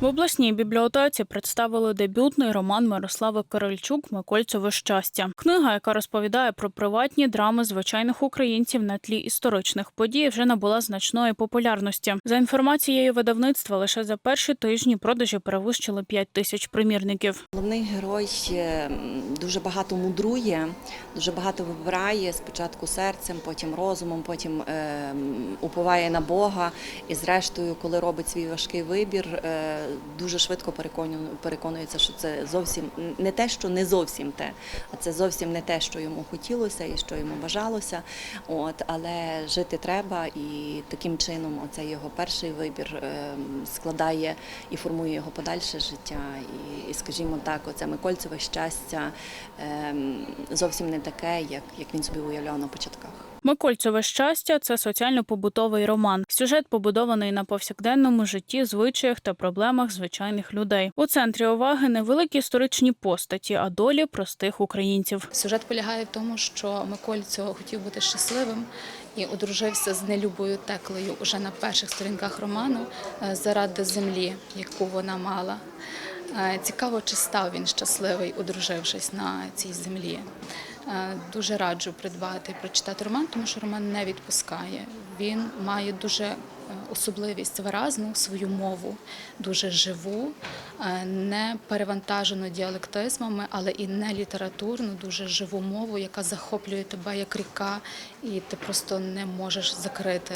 В обласній бібліотеці представили дебютний роман Мирослави Кирильчук Микольцеве щастя. Книга, яка розповідає про приватні драми звичайних українців на тлі історичних подій, вже набула значної популярності. За інформацією видавництва, лише за перші тижні продажі перевищили 5 тисяч примірників. Головний герой дуже багато мудрує, дуже багато вибирає спочатку серцем, потім розумом, потім е, уповає на Бога. І зрештою, коли робить свій важкий вибір, е, дуже швидко перекону- переконується, що це зовсім не те, що не зовсім те, а це зовсім не те, що йому хотілося і що йому бажалося. От, але жити треба, і таким чином оцей його перший вибір е, складає і формує його подальше життя. І, і скажімо так, оце Микольцеве щастя ем, зовсім не таке, як, як він собі уявляв на початках. Микольцеве щастя це соціально-побутовий роман. Сюжет побудований на повсякденному житті, звичаях та проблемах звичайних людей. У центрі уваги не великі історичні постаті, а долі простих українців. Сюжет полягає в тому, що Микольцю хотів бути щасливим і одружився з нелюбою теклею уже на перших сторінках роману е, заради землі, яку вона мала. Е, Цікаво, чи став він щасливий, одружившись на цій землі. Е, Дуже раджу придбати прочитати роман, тому що роман не відпускає. Він має дуже особливість виразну свою мову, дуже живу, е, не перевантажену діалектизмами, але і не літературну, дуже живу мову, яка захоплює тебе як ріка, і ти просто не можеш закрити,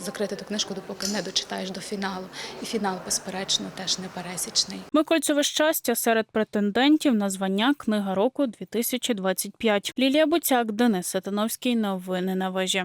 закрити ту книжку, допоки не дочитаєш до фіналу. І фінал, безперечно, теж непересічний. Микольцеве щастя серед претендентів на звання Книга року 2025. Лілія Буцяк, Денис Сатановський. Новини на вежі.